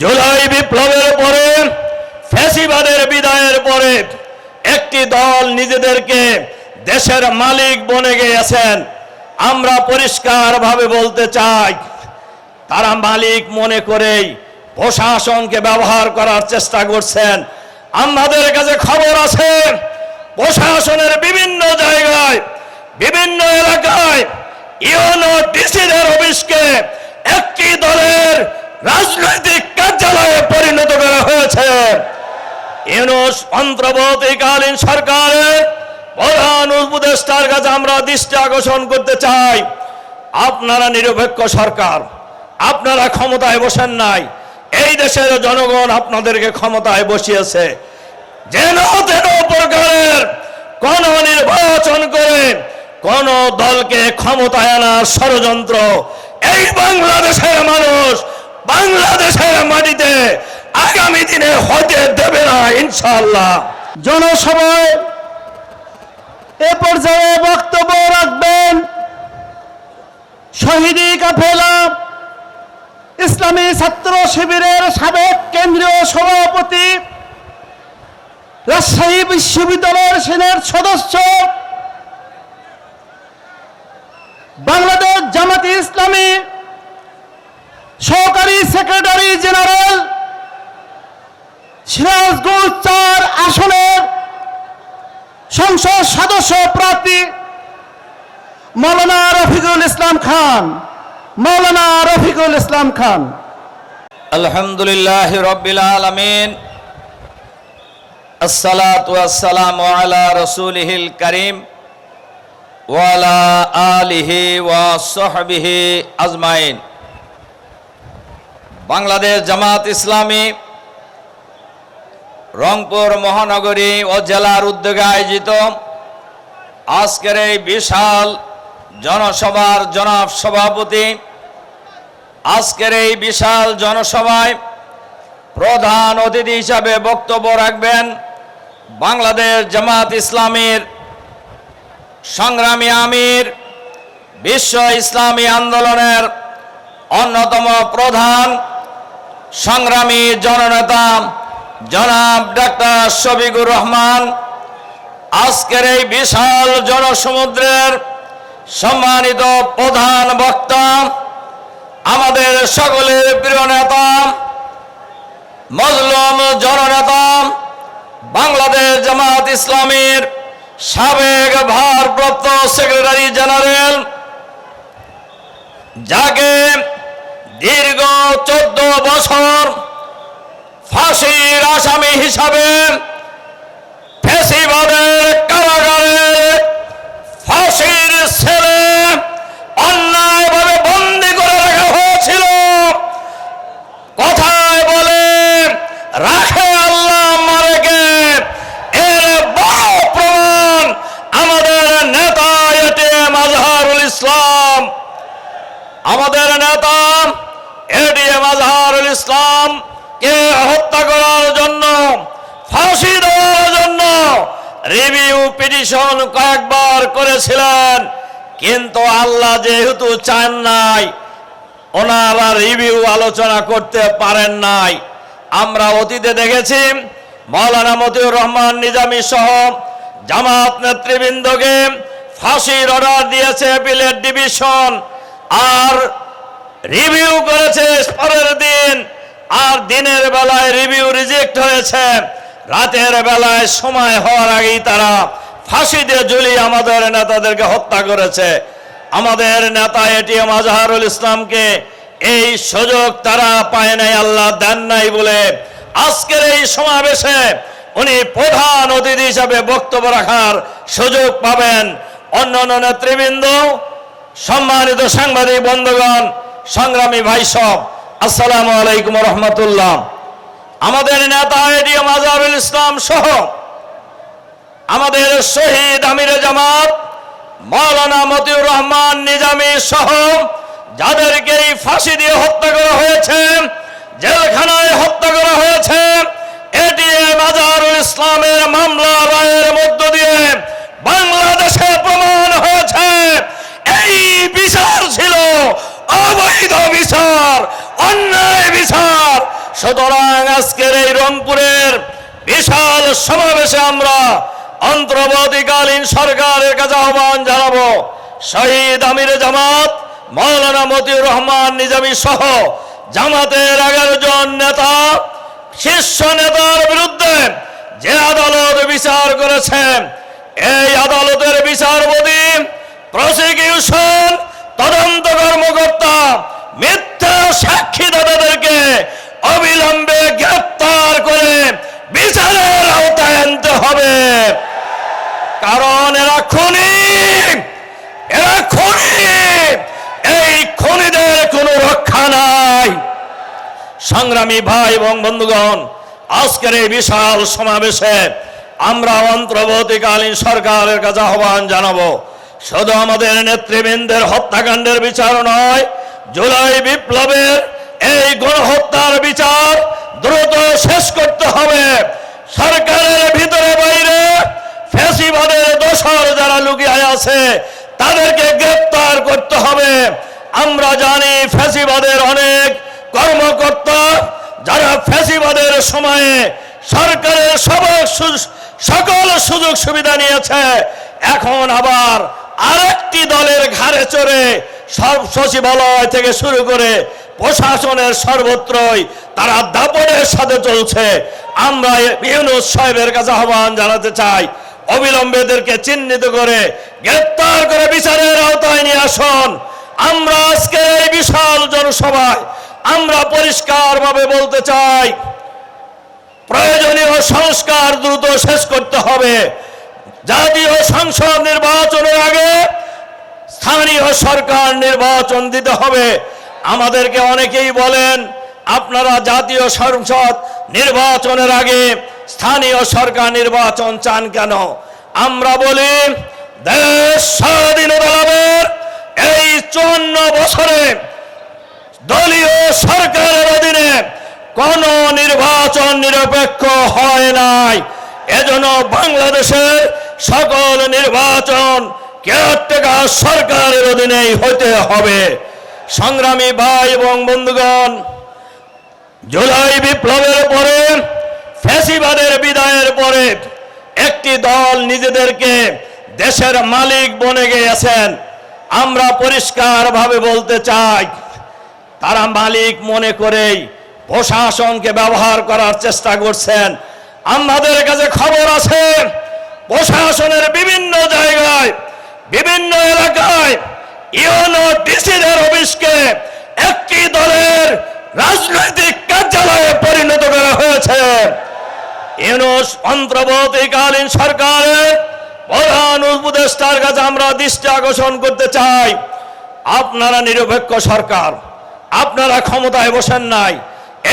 জুলাই বিপ্লবের পরে, ফ্যাসিবাদের বিদায়ের পরে একটি দল নিজেদেরকে দেশের মালিক বনে গিয়েছেন। আমরা পরিষ্কারভাবে বলতে চাই, তারা মালিক মনে করেই প্রশাসনকে ব্যবহার করার চেষ্টা করছেন। আমাদের কাছে খবর আছে, প্রশাসনের বিভিন্ন জায়গায়, বিভিন্ন এলাকায় ইউনো ডিসিদের অফিসকে একটি দলের রাজনৈতিক কার্যালয়ে পরিণত করা হয়েছে। অন্তর্বর্তীকালীন সরকারের প্রধান উপদেষ্টার কাছে আমরা দৃষ্টি আকর্ষণ করতে চাই। আপনারা নিরপেক্ষ সরকার, আপনারা ক্ষমতায় বসেন নাই। এই দেশের জনগণ আপনাদেরকে ক্ষমতায় বসিয়েছে। যেন তেন প্রকারের কোন নির্বাচন করে কোন দলকে ক্ষমতায় আনার ষড়যন্ত্র, এই বাংলাদেশের মানুষ বাংলাদেশের মাটিতে আগামী দিনে হতে দেবে না ইনশাল্লাহ জনসভায় এ পর্যায়ে বক্তব্য রাখবেন শহীদি কাফেলা ইসলামী ছাত্র শিবিরের সাবেক কেন্দ্রীয় সভাপতি, রাজশাহী বিশ্ববিদ্যালয়ের সেনের সদস্য, বাংলাদেশ জামাতি ইসলামী সহকারী সেক্রেটারি জেনারেল সিরাজগঞ্জ চার আসনের সংসদ সদস্য প্রার্থী মৌলানা রফিকুল ইসলাম খান মৌলানা রফিকুল ইসলাম খান। আলহামদুলিল্লাহ রব্বিল আলামিন। ওয়াসসালামু আলা রাসূলিহিল কারীম ওয়া আলা আলিহি ওয়া সাহবিহি আজমাইন। বাংলাদেশ জামাত ইসলামী রংপুর মহানগরী ও জেলার উদ্যোগে আয়োজিত আজকের এই বিশাল জনসভার জনাব সভাপতি, আজকের এই বিশাল জনসভায় প্রধান অতিথি হিসাবে বক্তব্য রাখবেন বাংলাদেশ জামাত ইসলামীর সংগ্রামী আমির, বিশ্ব ইসলামী আন্দোলনের অন্যতম প্রধান সংগ্রামী জননেতা জনাব ডাক্তার শফিকুর রহমান, আজকের এই বিশাল জনসমুদ্রের সম্মানিত প্রধান বক্তা, আমাদের সকলের প্রিয় নেতা, মজলুম জননেতা, বাংলাদেশ জামাত ইসলামের সাবেক ভারপ্রাপ্ত সেক্রেটারি জেনারেল, যাকে দীর্ঘ চোদ্দ বছর ফাঁসির আসামি হিসাবে ফেসিবাদের কারাগারে ফাঁসির ছেলে অন্যায়ভাবে বন্দি করে রাখা হয়েছিল। কথায় বলে, রাখে আল্লাহ মারেকে এর বড় প্রমাণ আমাদের নেতা এটিএম আজহারুল ইসলাম। আমাদের নেতা এটিএম আজহারুল ইসলাম কে হত্যা করার জন্য, ফাঁসি দেওয়ার জন্য রিভিউ পিটিশন কয়েকবার করেছিলেন, কিন্তু আল্লাহ যেহেতু চান নাই, ওনারা রিভিউ আলোচনা করতে পারেন নাই। আমরা অতীতে দেখেছি, মৌলানা মতিউর রহমান নিজামী সহ জামাত নেতৃবৃন্দকে ফাঁসির অর্ডার দিয়েছে বিলেট ডিভিশন আর রিভিউ করেছে পরের দিন আর দিনের বেলায় রিভিউ রিজেক্ট হয়েছে। রাতের বেলায় সময় হওয়ার আগেই তারা ফাঁসিতে ঝুলিয়ে আমাদের নেতাদেরকে হত্যা করেছে। আমাদের নেতা এটিএম আজহারুল ইসলামকে এই সুযোগ তারা পায় নাই, আল্লাহ দেন নাই বলে আজকের এই সমাবেশে উনি প্রধান অতিথি হিসাবে বক্তব্য রাখার সুযোগ পাবেন। অন্যান্য নেতৃবৃন্দ, সম্মানিত সাংবাদিক বন্ধুগণ, সংগ্রামী ভাই সব আসসালামু আলাইকুম রহমতুল্লাহ। আমাদের নেতা এডিএম আজহারুল ইসলাম সহ আমাদের শহীদ আমিরে জামাত, মাওলানা মতিউর রহমান নিজামী সহ যাদেরকে এই ফাঁসি দিয়ে হত্যা করা হয়েছে, জেলখানায় হত্যা করা হয়েছে এটিএম আজহারুল ইসলামের মামলা রায়ের মধ্য দিয়ে বাংলাদেশে প্রমাণ হয়েছে। এই বিচার ছিল অবৈধ বিচার। অন্যায় বিচার। সুতরাং আজকের এই রংপুরের বিশাল সমাবেশে আমরা অন্তর্বর্তীকালীন সরকারের কাছে আহ্বান জানাব। শহীদ আমির জামাত, মৌলানা মতিউর রহমান, নিজামী সহ জামাতের এগারো নেতা, শীর্ষ নেতার বিরুদ্ধে যে আদালত বিচার করেছে এই আদালতের বিচারপতি, প্রসিকিউশন, তদন্ত কর্মকর্তা মিথ্যা সাক্ষীদাতাদেরকে অবিলম্বে গ্রেপ্তার করে বিচারের আওতায় আনতে হবে। কারণ এরা খুনি। এরা খুনি। এই খুনিদের কোনো রক্ষা নাই। সংগ্রামী ভাই এবং বন্ধুগণ, আজকের এই বিশাল সমাবেশে আমরা অন্তর্বর্তীকালীন সরকারের কাছে আহ্বান জানাব। শুধু আমাদের নেতৃবৃন্দের হত্যাকাণ্ডের বিচার নয় জুলাই বিপ্লবের এই গণহত্যার বিচার দ্রুত শেষ করতে হবে। সরকারের ভিতরে বাইরে ফ্যাসিবাদের দোষর যারা লুকিয়ে আছে, তাদেরকে গ্রেপ্তার করতে হবে। আমরা জানি ফ্যাসিবাদের অনেক কর্মকর্তা যারা ফ্যাসিবাদের সময়ে সরকারের সকল সুযোগ সুবিধা নিয়েছে। এখন আবার আরেকটি দলের ঘাড়ে চড়ে সব সচিবালয় থেকে শুরু করে প্রশাসনের সর্বত্রই তারা দাপটের সাথে চলছে। আমরা ইউনুস সাহেবের কাছে আহ্বান জানাতে চাই অবিলম্বে এদেরকে চিহ্নিত করে, গ্রেপ্তার করে বিচারের আওতায় নিয়ে আসুন। আমরা আজকে এই বিশাল জনসভায় আমরা পরিষ্কারভাবে বলতে চাই, প্রয়োজনীয় সংস্কার দ্রুত শেষ করতে হবে। জাতীয় সংসদ নির্বাচনের আগে স্থানীয় সরকার নির্বাচন দিতে হবে। আমাদেরকে অনেকেই বলেন, আপনারা জাতীয় সংসদ নির্বাচনের আগে স্থানীয় সরকার নির্বাচন চান কেন? আমরা বলি, দেশ স্বাধীনতা এই চুয়ান্ন বছরে দলীয় সরকারের অধীনে কোন নির্বাচন নিরপেক্ষ হয় নাই। এজন্য বাংলাদেশের সকল নির্বাচন কেয়ারটেকার সরকারের অধীনেই হতে হবে। সংগ্রামী ভাই এবং বন্ধুগণ, জুলাই বিপ্লবের পরে, ফ্যাসিবাদের বিদায়ের পরে একটি দল নিজেদেরকে দেশের মালিক বনে গিয়েছেন। আমরা পরিষ্কারভাবে বলতে চাই, তারা মালিক মনে করেই প্রশাসনকে ব্যবহার করার চেষ্টা করছেন। আমাদের কাছে খবর আছে, প্রশাসনের বিভিন্ন জায়গায় বিভিন্ন এলাকায় ইউনো ডিসিদের অফিসকে একটি দলের রাজনৈতিক কার্যালয়ে পরিণত করা হয়েছে। ইউনুস অন্তর্বর্তীকালীন সরকারের প্রধান উপদেষ্টার কাছে আমরা দৃষ্টি আকর্ষণ করতে চাই। আপনারা নিরপেক্ষ সরকার, আপনারা ক্ষমতায় বসেন নাই।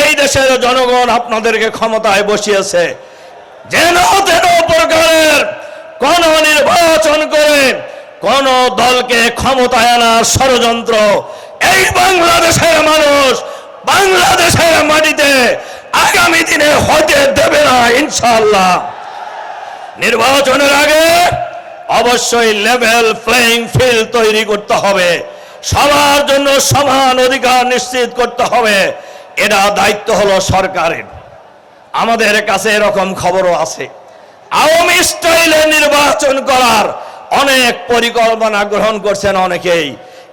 এই দেশের জনগণ আপনাদেরকে ক্ষমতায় বসিয়েছে। যেন তেন প্রকারের কোন নির্বাচন করে কোন দলকে ক্ষমতায় আনার ষড়যন্ত্র এই বাংলাদেশের মানুষ বাংলাদেশের মাটিতে আগামী দিনে হতে দেবে না ইনশাল্লাহ নির্বাচনের আগে অবশ্যই লেভেল প্লেইং ফিল্ড তৈরি করতে হবে। সবার জন্য সমান অধিকার নিশ্চিত করতে হবে। এটা দায়িত্ব হলো সরকারের। আমাদের কাছে এরকম খবরও আছে। আওয়ামী স্টাইলে নির্বাচন করার অনেক পরিকল্পনা গ্রহণ করছেন অনেকেই,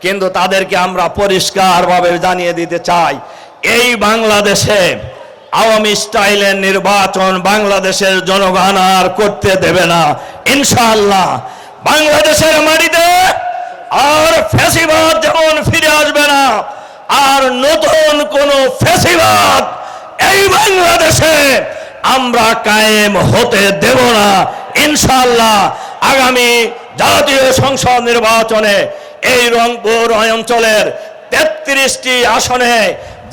কিন্তু তাদেরকে আমরা পরিষ্কারভাবে জানিয়ে দিতে চাই, এই বাংলাদেশে আওয়ামী স্টাইলের নির্বাচন বাংলাদেশের জনগণ আর করতে দেবে না, ইনশাআল্লাহ। বাংলাদেশের মাটিতে আর ফ্যাসিবাদ যেমন ফিরে আসবে না, আর নতুন কোন ফ্যাসিবাদ এই বাংলাদেশে আমরা কায়েম হতে দেব না, ইনশাআল্লাহ। আগামী জাতীয় সংসদ নির্বাচনে এই রংপুর অঞ্চলের তেত্রিশটি আসনে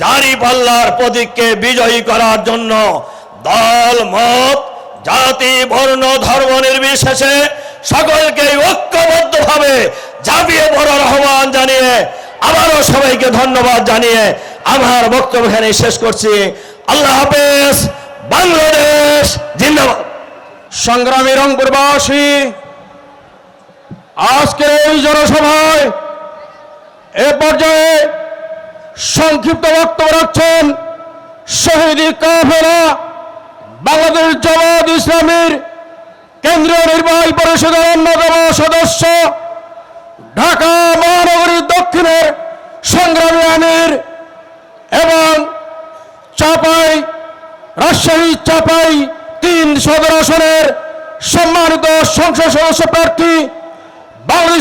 জারি পাল্লার প্রতীককে বিজয়ী করার জন্য দল, মত, জাতি, বর্ণ, ধর্ম নির্বিশেষে সকলকে ঐক্যবদ্ধভাবে ঝাঁপিয়ে পড়ার আহ্বান জানিয়ে আবারও সবাইকে ধন্যবাদ জানিয়ে আমার বক্তব্য এখানে শেষ করছি। আল্লাহ হাফেজ, বাংলাদেশ, জিন্দাবাদ। সংগ্রামী রংপুরবাসী আজকের এই জনসভায় এ পর্যায়ে সংক্ষিপ্ত বক্তব্য রাখছেন শহীদ কাফেলা বাংলাদেশ জামাত ইসলামীর কেন্দ্রীয় নির্বাহী পরিষদের অন্যতম সদস্য ঢাকা মহানগরী দক্ষিণের সংগ্রামী আমির এবং চাপাই, রাজশাহী চাপাই তিন সদর আসনের সম্মানিত সংসদ সদস্য প্রার্থী বাংলা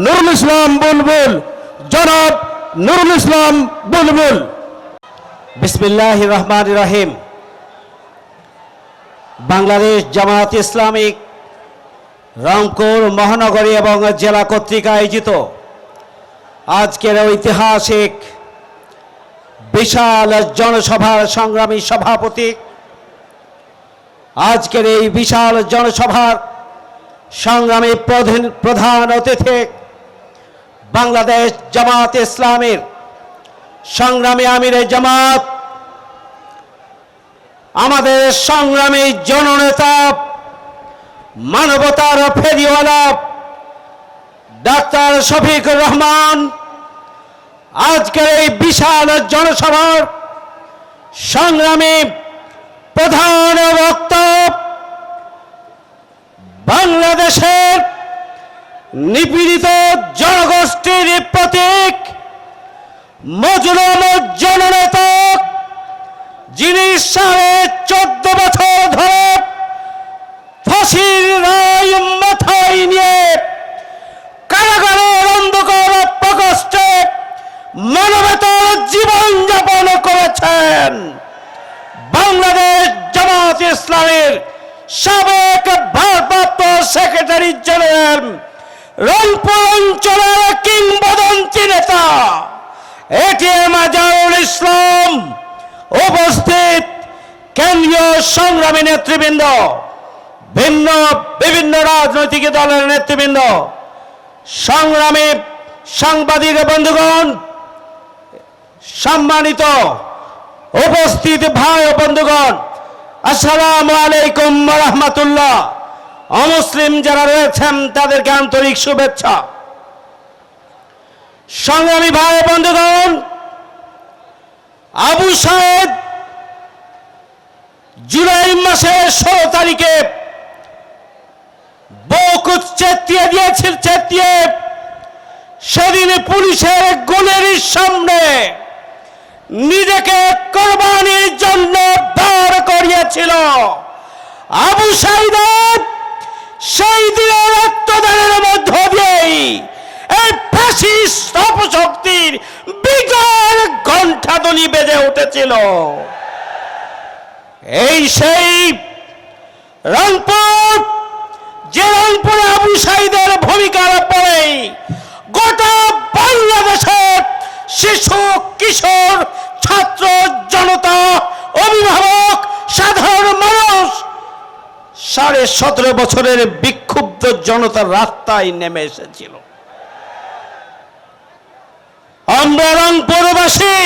সভাপতি ইসলাম বুলবুল। নুরুল ইসলাম বুলবুল। রহমান রহিম। বাংলাদেশ জামাত ইসলামিক রংপুর, মহানগরী এবং জেলা কর্তৃক আয়োজিত আজকের ঐতিহাসিক বিশাল জনসভার সংগ্রামী সভাপতি আজকের এই বিশাল জনসভার সংগ্রামী প্রধান অতিথি বাংলাদেশ জামাত ইসলামের সংগ্রামী আমিরে জামাত, আমাদের সংগ্রামী জননেতা, মানবতার ফেরিওয়ালা, ডাক্তার শফিকুর রহমান, আজকের এই বিশাল জনসভার সংগ্রামী প্রধান নিপীড়িত জনগোষ্ঠীর প্রতীক, মজলুম জননেতা, যিনি সাড়ে চোদ্দ বছর ধরে ফাঁসির রায় মাথায় নিয়ে কারাগারের অন্ধকার প্রকোষ্ঠে মানবতার জীবন যাপন করেছেন। বাংলাদেশ জামাত ইসলামের সাবেক ভারপ্রাপ্ত সেক্রেটারি জেনারেল রংপুর অঞ্চলের কিংবদন্তি নেতা এটিএম আজারুল ইসলাম উপস্থিত কেন্দ্রীয় সংগ্রামী নেতৃবৃন্দ, ভিন্ন বিভিন্ন রাজনৈতিক দলের নেতৃবৃন্দ, সংগ্রামী সাংবাদিক বন্ধুগণ, সম্মানিত উপস্থিত ভাই বন্ধুগণ, আসসালামু আলাইকুম রহমতুল্লাহ। অমুসলিম যারা রয়েছেন, তাদেরকে আন্তরিক শুভেচ্ছা। সংগ্রামী ভাই বন্ধুগণ, আবু সাহেব জুলাই মাসের ষোলো তারিখে বকুত চেতিয়ে দিয়েছিল, চেতিয়ে সেদিন পুলিশের গুলের সামনে নিজেকে কোরবানির জন্য দাঁড় করিয়েছিল। আবু সাইদ সেই দিনের রক্তদানের মধ্য দিয়েই এই ফ্যাসিস্ট অপশক্তির বিকল ঘণ্টাধ্বনি বেজে উঠেছিল। এই সেই রংপুর, যে রংপুরে আবু সাইদের ভূমিকার পরেই গোটা বাংলাদেশের শিশু, কিশোর, ছাত্র, জনতা, অভিভাবক, সাধারণ মানুষ সাড়ে সতেরো বছরের বিক্ষুব্ধ জনতার রাস্তায় নেমে এসেছিল। আমরা রংপুরবাসী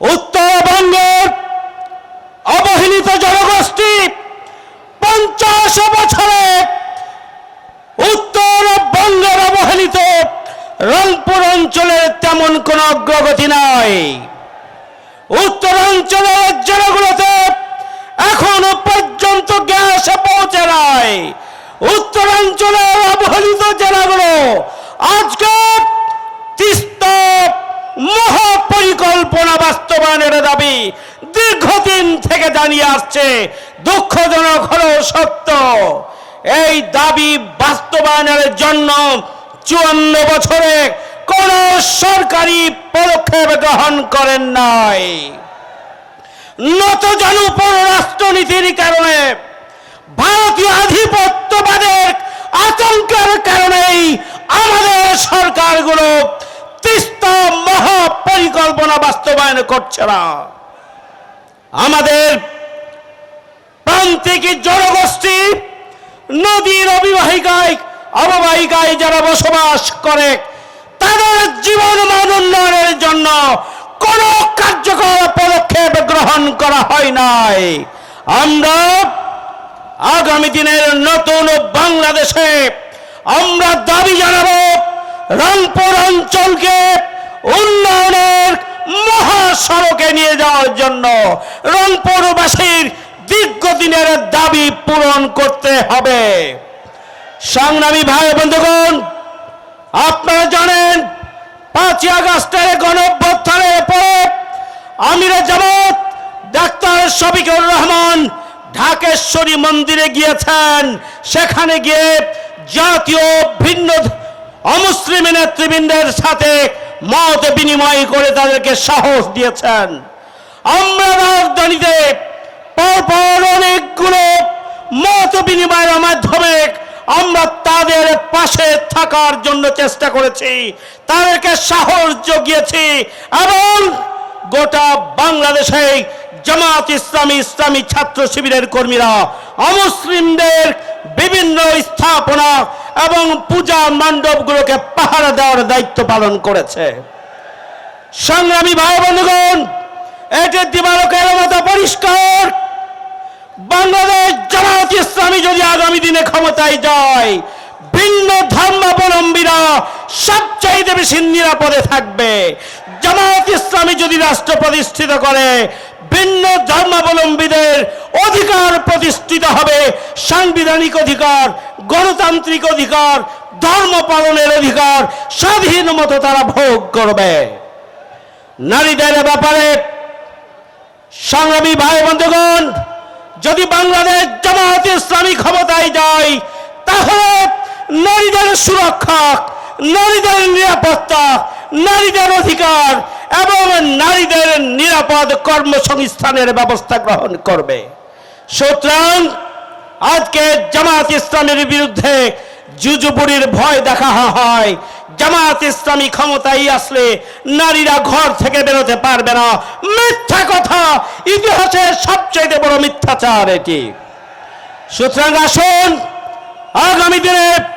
উত্তরবঙ্গের অবহেলিত জনগোষ্ঠী পঞ্চাশ বছরে উত্তরবঙ্গের অবহেলিত রংপুর অঞ্চলের তেমন কোন অগ্রগতি নাই। উত্তরাঞ্চলের জেলাগুলোতে এখনও পর্যন্ত গ্যাস পৌঁছে নাই। উত্তরাঞ্চলের অবহেলিত জেলাগুলো আজকে মহাপরিকল্পনা বাস্তবায়নের দাবি দীর্ঘদিন থেকে জানিয়ে আসছে, দুঃখজনক হলেও সত্য। এই দাবি বাস্তবায়নের জন্য চুয়ান্ন বছরে কোন সরকারি পদক্ষেপ গ্রহণ করেন নাই। নত জনপর রাষ্ট্রনীতির কারণে, ভারতীয় আধিপত্যবাদের আতঙ্কের কারণেই আমাদের সরকারগুলো তিস্তা মহাপরিকল্পনা বাস্তবায়ন করছে না। আমাদের প্রান্তিক জনগোষ্ঠী, নদীর অবিবাহিকায়, অববাহিকায় যারা বসবাস করে, তাদের জীবন মান উন্নয়নের জন্য কোন কার্যকর পদক্ষেপ গ্রহণ করা হয় নাই। আমরা আগামী দিনের নতুন বাংলাদেশে আমরা দাবি জানাব, রংপুর অঞ্চলকে উন্নয়নের মহাসড়কে নিয়ে যাওয়ার জন্য রংপুরবাসীর দীর্ঘদিনের দাবি পূরণ করতে হবে। সংগ্রামী ভাই বন্ধুগণ, আপনারা জানেন পাঁচই আগস্টের গণঅভ্যুত্থানের পর আমিরে জামাত, ডাক্তার শফিকুর রহমান ঢাকেশ্বরী মন্দিরে গিয়েছেন। সেখানে গিয়ে জাতীয় ভিন্ন অমুসলিম নেতৃবৃন্দের সাথে মত বিনিময় করে তাদেরকে সাহস দিয়েছেন। আমরা রাজধানীতে পরপর অনেকগুলো মত বিনিময়ের মাধ্যমে আমরা তাদের পাশে থাকার জন্য চেষ্টা করেছি। তাদেরকে সাহস জুগিয়েছি এবং গোটা বাংলাদেশে জামাত ইসলামী ইসলামী ছাত্র শিবিরের কর্মীরা, অমুসলিমদের বিভিন্ন স্থাপনা এবং পূজা মণ্ডপগুলোকে পাহারা দেওয়ার দায়িত্ব পালন করেছে। সংগ্রামী ভাই বন্ধুগণ, এটি দিবালকের মতো পরিষ্কার। বাংলাদেশ জামাত ইসলামী যদি আগামী দিনে ক্ষমতায় যায় ভিন্ন ধর্মাবলম্বীরা সবচাইতে বেশি নিরাপদে থাকবে। জামাত ইসলামী যদি রাষ্ট্র প্রতিষ্ঠিত করে, ভিন্ন ধর্মাবলম্বীদের অধিকার প্রতিষ্ঠিত হবে। সাংবিধানিক অধিকার, গণতান্ত্রিক অধিকার, ধর্ম পালনের অধিকার, স্বাধীন মতো তারা ভোগ করবে। নারীদের ব্যাপারে সংগ্রামী ভাই বন্ধুগণ, যদি বাংলাদেশ জামাত ইসলামী ক্ষমতায় যায়, তাহলে নারীদের সুরক্ষা, নারীদের নিরাপত্তা, নারীদের অধিকার এবং নারীদের নিরাপদ কর্মসংস্থানের ব্যবস্থা গ্রহণ করবে। সুতরাং আজকে জামাত ইসলামের বিরুদ্ধে জুজুবুরির ভয় দেখা হয়। জামাত ইসলামী ক্ষমতায় আসলে নারীরা ঘর থেকে বেরোতে পারবে না। মিথ্যা কথা ইতিহাসের সবচেয়ে বড় মিথ্যাচার এটি। সুতরাং আসুন, আগামী দিনে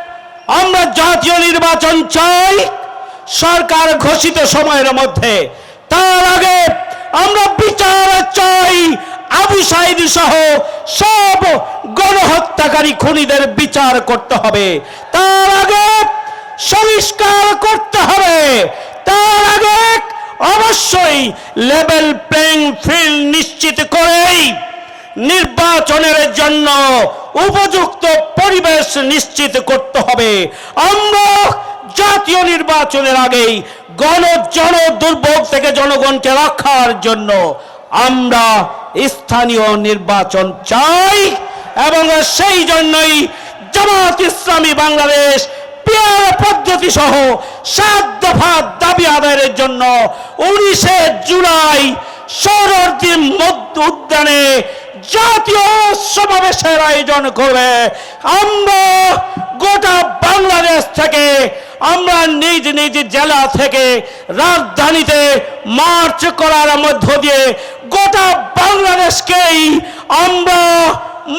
আমরা জাতীয় নির্বাচন চাই সরকার ঘোষিত সময়ের মধ্যে। তার আগে আমরা বিচার চাই, আবু সাইদ সহ সব গণহত্যাকারী খুনিদের বিচার করতে হবে। তার আগে সংস্কার করতে হবে। তার আগে অবশ্যই লেভেল প্লেইং ফিল্ড নিশ্চিত করেই নির্বাচনের জন্য উপযুক্ত পরিবেশ নিশ্চিত করতে হবে। আমরা জাতীয় নির্বাচনের আগেই গণ জন দুর্ভোগ থেকে জনগণকে রক্ষার জন্য আমরা স্থানীয় নির্বাচন চাই এবং সেই জন্যই জামাত ইসলামী বাংলাদেশ পদ্ধতি সহ সাত দফা দাবি আদায়ের জন্য উনিশে জুলাই সৌরদ্দি মধ্য উদ্যানে জাতীয় সমাবেশের আয়োজন করবে। আমরা গোটা বাংলাদেশ থেকে, আমরা নিজ নিজ জেলা থেকে, রাজধানীতে মার্চ করার মধ্য দিয়ে গোটা বাংলাদেশকেই আমরা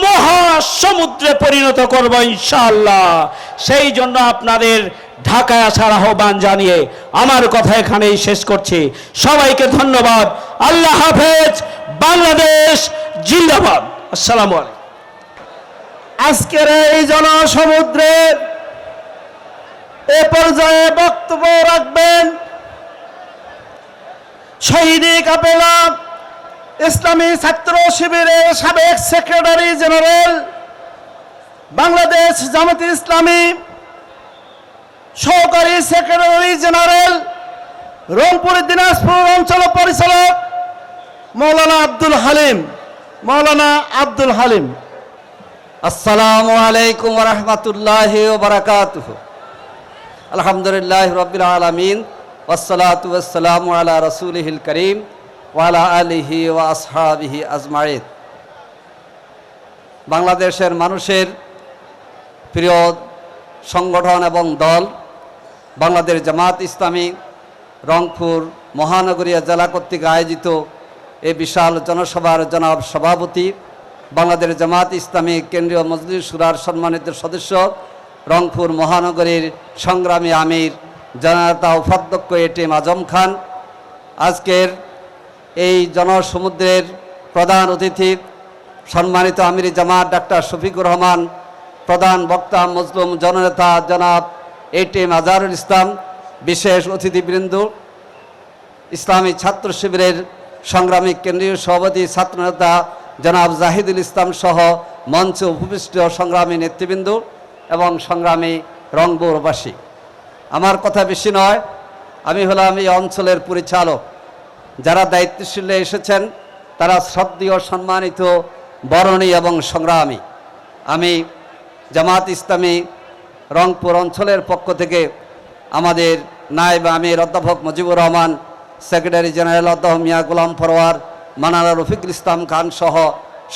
মহাসমুদ্রে পরিণত করব ইনশাআল্লাহ। সেই জন্য আপনাদের ঢাকায় আসার আহ্বান জানিয়ে আমার কথা এখানেই শেষ করছি। সবাইকে ধন্যবাদ। আল্লাহ হাফেজ। বাংলাদেশ জিন্দাবাদ। আসসালামু আজকের এই জনসমুদ্রে এ পর্যায়ে বক্তব্য রাখবেন শহীদি কাপেলা ইসলামী ছাত্র শিবিরের সাবেক সেক্রেটারি জেনারেল, বাংলাদেশ জামাত ইসলামী, সহকারী সেক্রেটারি জেনারেল, রংপুর দিনাজপুর অঞ্চল পরিচালক মৌলানা আব্দুল হালিম। মৌলানা আব্দুল হালিম। আসসালামু আলাইকুম রহমতুল্লাহ বারাকাত আলহামদুলিল্লাহ রবিল আলমিন ওসলাত ওসালাম আলা করিম ওয়ালা আলিহি ওয়া আসহাবিহি আজমাইদ বাংলাদেশের মানুষের প্রিয় সংগঠন এবং দল বাংলাদেশ জামাত ইসলামী রংপুর মহানগরীয় জেলা কর্তৃক আয়োজিত এই বিশাল জনসভার জনাব সভাপতি, বাংলাদেশ জামাত ইসলামী কেন্দ্রীয় মজলিস সুরার সম্মানিত সদস্য, রংপুর মহানগরীর সংগ্রামী আমির জনতা উপাধ্যক্ষ এটিএম আজম খান। আজকের এই জনসমুদ্রের প্রধান অতিথি, সম্মানিত আমির জামাত ডাক্তার শফিকুর রহমান, প্রধান বক্তা মজলুম জননেতা জনাব এটিএম আজহারুল ইসলাম, বিশেষ অতিথিবৃন্দ, ইসলামী ছাত্র শিবিরের সংগ্রামী কেন্দ্রীয় সভাপতি ছাত্রনেতা জনাব জাহিদুল ইসলাম সহ মঞ্চে উপবিষ্ট সংগ্রামী নেতৃবৃন্দ এবং সংগ্রামী রংপুরবাসী। আমার কথা বেশি নয়, আমি হলাম এই অঞ্চলের পরিচালক। যারা দায়িত্বশীলে এসেছেন, তারা শ্রদ্ধীয়, সম্মানিত, বরণী এবং সংগ্রামী। আমি জামাত ইসলামী রংপুর অঞ্চলের পক্ষ থেকে আমাদের নায়েব আমির অধ্যাপক মুজিবুর রহমান সেক্রেটারি জেনারেল অধ্যাপক মিয়া গোলাম ফরওয়ার মানারা রফিকুল ইসলাম খান সহ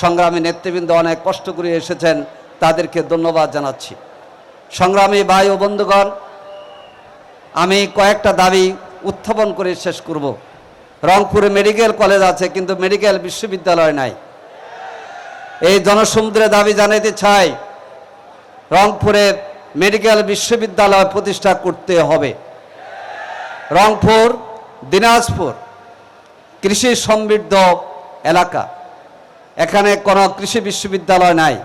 সংগ্রামী নেতৃবৃন্দ অনেক কষ্ট করে এসেছেন, তাদেরকে ধন্যবাদ জানাচ্ছি। সংগ্রামী ভাই ও বন্ধুগণ, আমি কয়েকটা দাবি উত্থাপন করে শেষ করব। রংপুরে মেডিকেল কলেজ আছে, কিন্তু মেডিকেল বিশ্ববিদ্যালয় নাই। এই জনসমুদ্রে দাবি জানাইতে চাই, রংপুরে মেডিকেল বিশ্ববিদ্যালয় প্রতিষ্ঠা করতে হবে। রংপুর দিনাজপুর কৃষি সমৃদ্ধ এলাকা। এখানে কোনো কৃষি বিশ্ববিদ্যালয় নাই।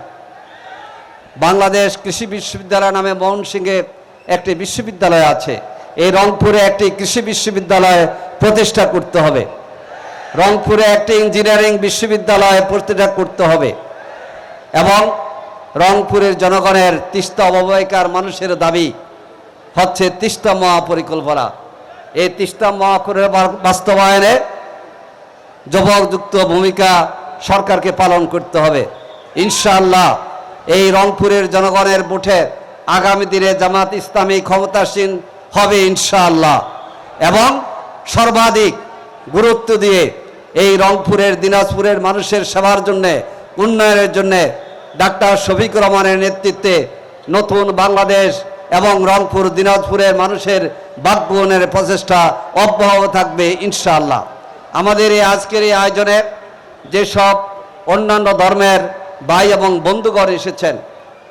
বাংলাদেশ কৃষি বিশ্ববিদ্যালয় নামে ময়মনসিংহে একটি বিশ্ববিদ্যালয় আছে। এই রংপুরে একটি কৃষি বিশ্ববিদ্যালয় প্রতিষ্ঠা করতে হবে। রংপুরে একটি ইঞ্জিনিয়ারিং বিশ্ববিদ্যালয় প্রতিষ্ঠা করতে হবে। এবং রংপুরের জনগণের তিস্তা অববাহিকার মানুষের দাবি হচ্ছে তিস্তা মহাপরিকল্পনা। এই তিস্তা মহাপরি বাস্তবায়নে যুবকযুক্ত ভূমিকা সরকারকে পালন করতে হবে। ইনশাআল্লাহ এই রংপুরের জনগণের বুঠে আগামী দিনে জামাত ইসলামী ক্ষমতাসীন হবে ইনশাআল্লাহ। এবং সর্বাধিক গুরুত্ব দিয়ে এই রংপুরের দিনাজপুরের মানুষের সেবার জন্যে, উন্নয়নের জন্যে ডাক্তার শফিকুর রহমানের নেতৃত্বে নতুন বাংলাদেশ এবং রংপুর, দিনাজপুরের মানুষের বাকবনের প্রচেষ্টা অব্যাহত থাকবে, ইনশাআল্লাহ। আমাদের এই আজকের এই আয়োজনে যেসব অন্যান্য ধর্মের ভাই এবং বন্ধুগণ এসেছেন,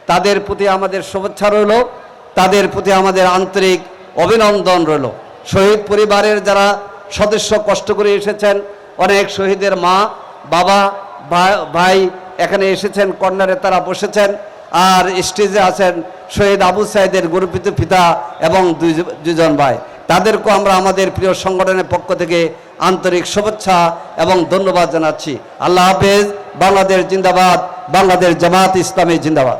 তাদের প্রতি আমাদের শুভেচ্ছা রইল, তাদের প্রতি আমাদের আন্তরিক অভিনন্দন রইল। শহীদ পরিবারের যারা সদস্য কষ্ট করে এসেছেন, অনেক শহীদের মা, বাবা, ভাই এখানে এসেছেন কর্নারে তারা বসেছেন। আর স্টেজে আছেন শহীদ আবু সাইদের গর্বিত পিতা এবং দুজন ভাই। তাদেরকেও আমরা আমাদের প্রিয় সংগঠনের পক্ষ থেকে আন্তরিক শুভেচ্ছা এবং ধন্যবাদ জানাচ্ছি। আল্লাহ হাফেজ, বাংলাদেশ জিন্দাবাদ, বাংলাদেশ জামাত ইসলামী জিন্দাবাদ।